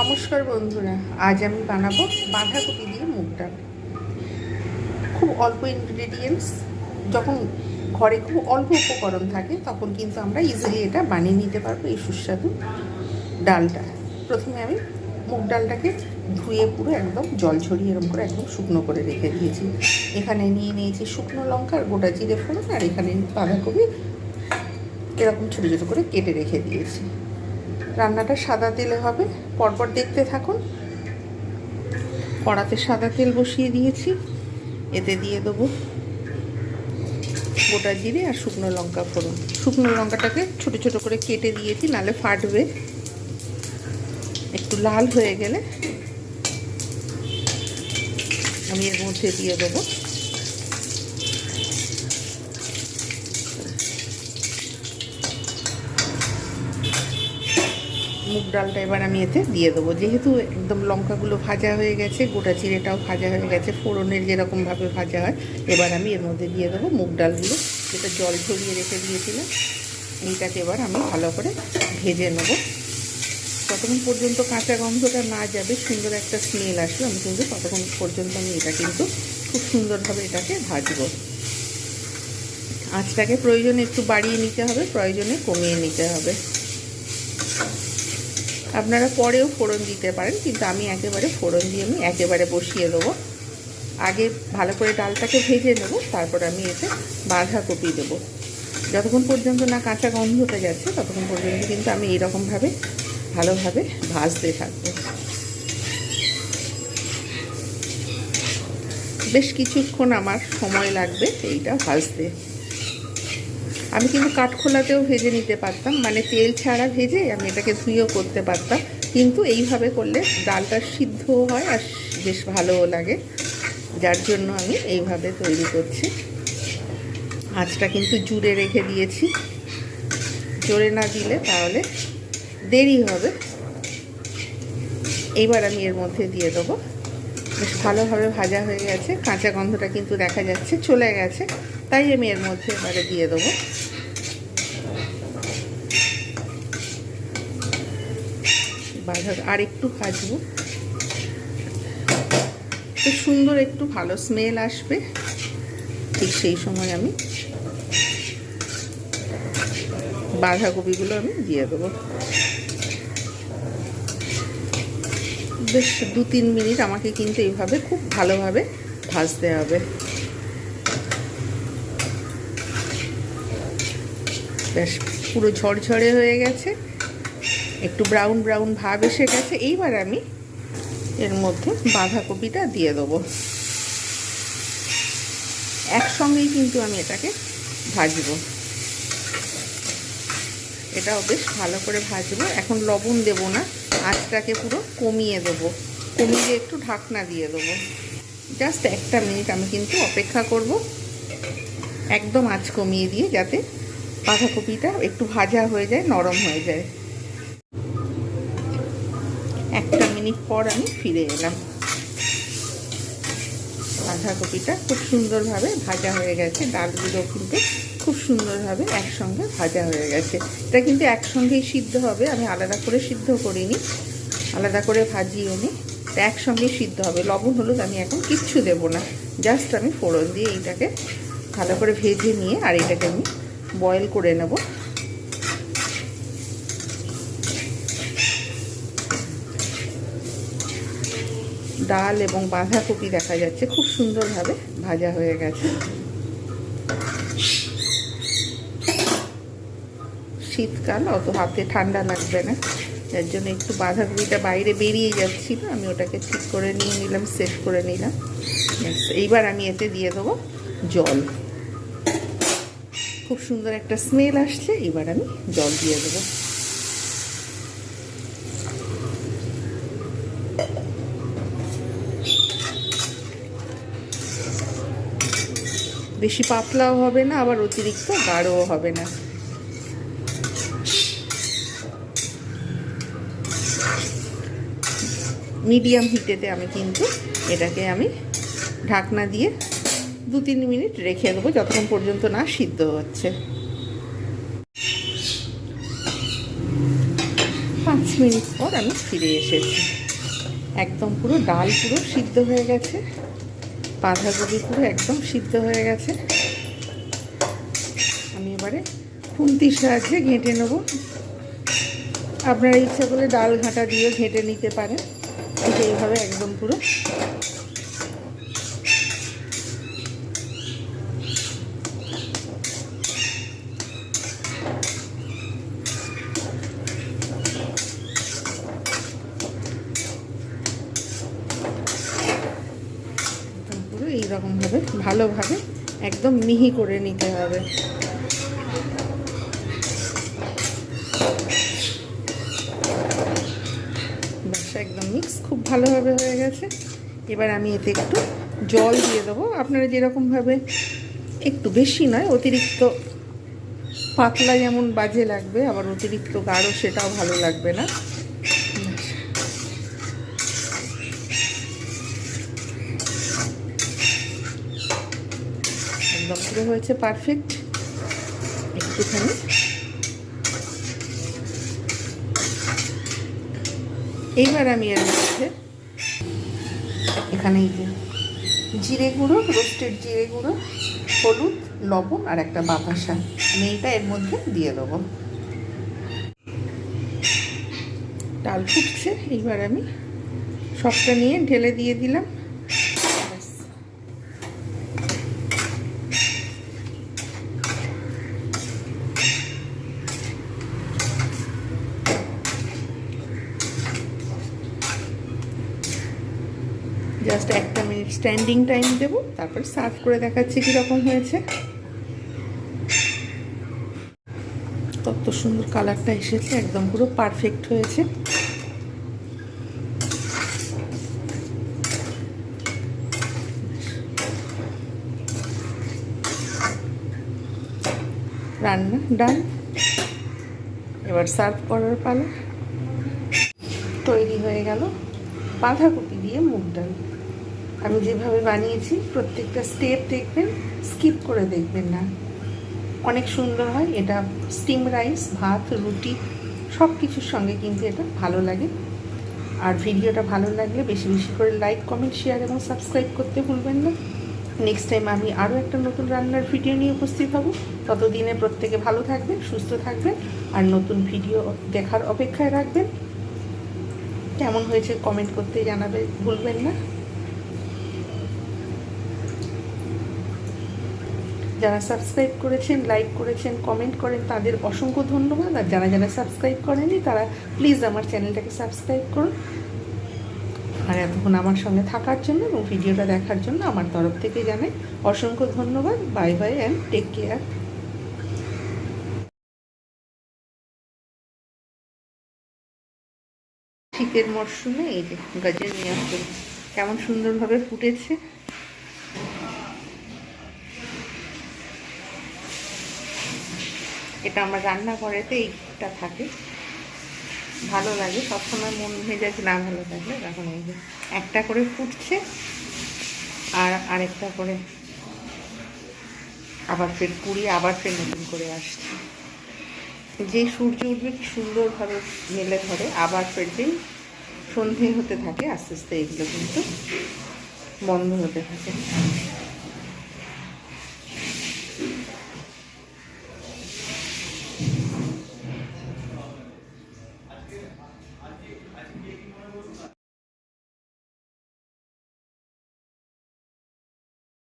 নমস্কার বন্ধুরা, আজ আমি বানাবো বাঁধাকপি দিয়ে মুগ ডাল। খুব অল্প ইনগ্রেডিয়েন্টস যখন ঘরে খুব অল্প উপকরণ থাকে, তখন কিন্তু আমরা ইজিলি এটা বানিয়ে নিতে পারব এই সুস্বাদু ডালটা। প্রথমে আমি মুগ ডালটাকে ধুয়ে পুরো একদম জল ছড়িয়ে এরকম করে একদম শুকনো করে রেখে দিয়েছি। এখানে নিয়ে নিয়েছি শুকনো লঙ্কা আর গোটা জিরে ফোড়ন আর এখানে বাঁধাকপি এরকম ছোটো ছোটো করে কেটে রেখে দিয়েছি। রান্নাটা সাদা তেলে হবে। পরপর দেখতে থাকুন। কড়াতে সাদা তেল বসিয়ে দিয়েছি। এতে দিয়ে দেবো গোটা জিরে আর শুকনো লঙ্কা ফোড়ন। শুকনো লঙ্কাটাকে ছোট ছোট করে কেটে দিয়েছি, নালে ফাটবে। একটু লাল হয়ে গেলে আমি এর মধ্যে দিয়ে দেবো। মুগ ডালটা এবার আমি এতে দিয়ে দেবো। যেহেতু একদম লঙ্কাগুলো ভাজা হয়ে গেছে, গোটা চিড়েটাও ভাজা হয়ে গেছে, ফোড়নের যেরকমভাবে ভাজা হয়, এবার আমি এর মধ্যে দিয়ে দেবো মুগ ডালগুলো। যেটা জল ঝরিয়ে রেখে দিয়েছিলাম, এইটাকে এবার আমি ভালো করে ভেজে নেব। ততক্ষণ পর্যন্ত কাঁচা গন্ধটা না যাবে, সুন্দর একটা স্মেল আসবে। আমি কিন্তু ততক্ষণ পর্যন্ত আমি এটা কিন্তু খুব সুন্দরভাবে এটাকে ভাজবো। আঁচটাকে প্রয়োজনে একটু বাড়িয়ে নিতে হবে, প্রয়োজনে কমিয়ে নিতে হবে। আপনারা পরেও ফোড়ন দিতে পারেন, কিন্তু আমি একেবারে ফোড়ন দিয়ে আমি একেবারে বসিয়ে দেবো। আগে ভালো করে ডালটাকে ভেজে নেব, তারপর আমি এতে বাঁধাকপি দেবো। যতক্ষণ পর্যন্ত না কাঁচা গন্ধটা গেছে ততক্ষণ পর্যন্ত কিন্তু আমি এইরকমভাবে ভালোভাবে ভাজতে থাকব। বেশ কিছুক্ষণ আমার সময় লাগবে এইটা ভাজতে। আমি কিন্তু কাঠখোলাতেও ভেজে নিতে পারতাম মানে তেল ছাড়া ভেজে আমি এটাকে ধুয়েও করতে পারতাম। কিন্তু এইভাবে করলে ডালটা সিদ্ধ হয় আর বেশ ভালোও লাগে। যার জন্য আমি এইভাবে তৈরি করছি। আঁচটা কিন্তু জুড়ে রেখে দিয়েছি। জোরে না দিলে তাহলে দেরি হবে। এইবার আমি এর মধ্যে দিয়ে দেবো। বেশ ভালোভাবে ভাজা হয়ে গেছে। কাঁচা গন্ধটা কিন্তু দেখা যাচ্ছে, চলে গেছে। তাই আমি এর মধ্যে এবারে দিয়ে দেবো। বাঁধা আর একটু ভাজবো তো সুন্দর একটু ভালো স্মেল আসবে। ঠিক সেই সময় আমি বাঁধাকপিগুলো আমি দিয়ে দেবো। বেশ দু তিন মিনিট আমাকে কিন্তু এইভাবে খুব ভালোভাবে ভাজতে হবে। বেশ পুরো ঝরঝরে হয়ে গেছে। একটু ব্রাউন ব্রাউন ভাব এসে গেছে, এইবার আমি এর মধ্যে বাঁধাকপিটা দিয়ে দেবো। একসঙ্গেই কিন্তু আমি এটাকে ভাজবো। এটাও বেশ ভালো করে ভাজবো। এখন লবণ দেব না, আঁচটাকে পুরো কমিয়ে দেবো। কমিয়ে একটু ঢাকনা দিয়ে দেবো। জাস্ট একটা মিনিট আমি কিন্তু অপেক্ষা করব। একদম আঁচ কমিয়ে দিয়ে যাতে বাঁধাকপিটা একটু ভাজা হয়ে যায়, নরম হয়ে যায়। একটা মিনিট পর আমি ফিরে এলাম। বাঁধাকপিটা খুব সুন্দরভাবে ভাজা হয়ে গেছে। ডালগুলো কিন্তু খুব সুন্দরভাবে একসঙ্গে ভাজা হয়ে গেছে। এটা কিন্তু একসঙ্গেই সিদ্ধ হবে, আমি আলাদা করে সিদ্ধ করিনি। আলাদা করে ভাজিও নি। একসঙ্গেই সিদ্ধ হবে। লবণ, হলুদ আমি এখন কিচ্ছু দেব না। জাস্ট আমি ফোড়ন দিয়ে এইটাকে ভালো করে ভেজে নিয়ে আর এটাকে আমি বয়েল করে নেব। ডাল এবং বাঁধাকপি দেখা যাচ্ছে। খুব সুন্দরভাবে ভাজা হয়ে গেছে। শীতকাল, অত হাতে ঠান্ডা লাগবে না। যার জন্য একটু বাঁধাকপিটা বাইরে বেরিয়ে যাচ্ছিল। আমি ওটাকে ঠিক করে নিয়ে নিলাম, সেট করে নিলাম। এইবার আমি এতে দিয়ে দেবো জল। খুব সুন্দর একটা স্মেল আসছে। এবার আমি জল দিয়ে দেবো। বেশি পাতলাও হবে না, আবার অতিরিক্ত গাঢ়ও হবে না। মিডিয়াম হিটেতে আমি কিন্তু এটাকে আমি ঢাকনা দিয়ে দু তিন মিনিট রেখে দেবো, যতক্ষণ পর্যন্ত না সিদ্ধ হচ্ছে। পাঁচ মিনিট পর আমি ফিরে এসেছি। একদম পুরো ডাল পুরো সিদ্ধ হয়ে গেছে। বাঁধাকপি পুরো একদম সিদ্ধ হয়ে গেছে। আমি এবারে খুন্তির সাহায্যে ঘেঁটে নেব। আপনারা ইচ্ছা করলে ডাল ঘাঁটা দিয়ে ঘেঁটে নিতে পারেন। এইভাবে একদম পুরো একদম পুরো এইরকমভাবে ভালোভাবে একদম মিহি করে নিতে হবে। ব্যাস একদম মিক্স খুব ভালোভাবে হয়ে গেছে। এবার আমি এতে একটু জল দিয়ে দেবো। আপনারা যেরকমভাবে একটু বেশি নয়, অতিরিক্ত পাতলা যেমন বাজে লাগবে, আবার অতিরিক্ত গাঢ় সেটাও ভালো লাগবে না। একদম হয়েছে পারফেক্ট একটুখানি। এইবার আমি এর মধ্যে এখানে এই যে জিরে গুঁড়ো রোস্টেড জিরে গুঁড়ো, হলুদ, লবণ আর একটা বাতাসা আমি এইটা এর মধ্যে দিয়ে দেবো। ডাল ফুটছে। এইবার আমি সবটা নিয়ে ঢেলে দিয়ে দিলাম। জাস্ট একটা মিনিট স্ট্যান্ডিং টাইম দেবো, তারপর সার্ভ করে দেখাচ্ছি কীরকম হয়েছে। কত সুন্দর কালারটা এসেছে, একদম পুরো পারফেক্ট হয়েছে। রান্না ডান এবার সার্ভ করার পালা। তৈরি হয়ে গেল বাঁধাকপি দিয়ে মুগ ডাল। আমি যেভাবে বানিয়েছি, প্রত্যেকটা স্টেপ দেখবেন স্কিপ করে দেখবেন না। অনেক সুন্দর হয়, এটা স্টিম রাইস ভাত, রুটি সব কিছুর সঙ্গে কিন্তু এটা ভালো লাগে। আর ভিডিওটা ভালো লাগলে বেশি বেশি করে লাইক কমেন্ট শেয়ার এবং সাবস্ক্রাইব করতে ভুলবেন না। নেক্সট টাইম আমি আরও একটা নতুন রান্নার ভিডিও নিয়ে উপস্থিত হব। ততদিনে প্রত্যেকে ভালো থাকবেন, সুস্থ থাকবেন আর নতুন ভিডিও দেখার অপেক্ষায় রাখবেন। কেমন হয়েছে কমেন্ট করতে জানাবে ভুলবেন না। যারা সাবস্ক্রাইব করেছেন লাইক করেছেন কমেন্ট করেন, তাদের অসংখ্য ধন্যবাদ। আর যারা যারা সাবস্ক্রাইব করেনি তারা প্লিজ আমার চ্যানেলটাকে সাবস্ক্রাইব করুন। আর এতক্ষণ আমার সঙ্গে থাকার জন্য এবং ভিডিওটা দেখার জন্য আমার তরফ থেকে জানাই অসংখ্য ধন্যবাদ। Bye bye and take care শীতের মরশুমে এই যে গাজর নিয়ে আসছে কেমন সুন্দরভাবে ফুটেছে। এটা আমার রান্নাঘরেতে এইটা থাকে। ভালো লাগে, সবসময় মন মেজাজ না ভালো থাকলে তখন এই যে একটা করে ফুটছে আর আরেকটা করে আবার ফের পুড়িয়ে আবার ফের নতুন করে আসছে। যে সূর্য উঠবে কি সুন্দরভাবে মেলে ধরে, আবার ফের যেই সন্ধে হতে থাকে, আস্তে আস্তে এগুলো কিন্তু বন্ধ হতে থাকে।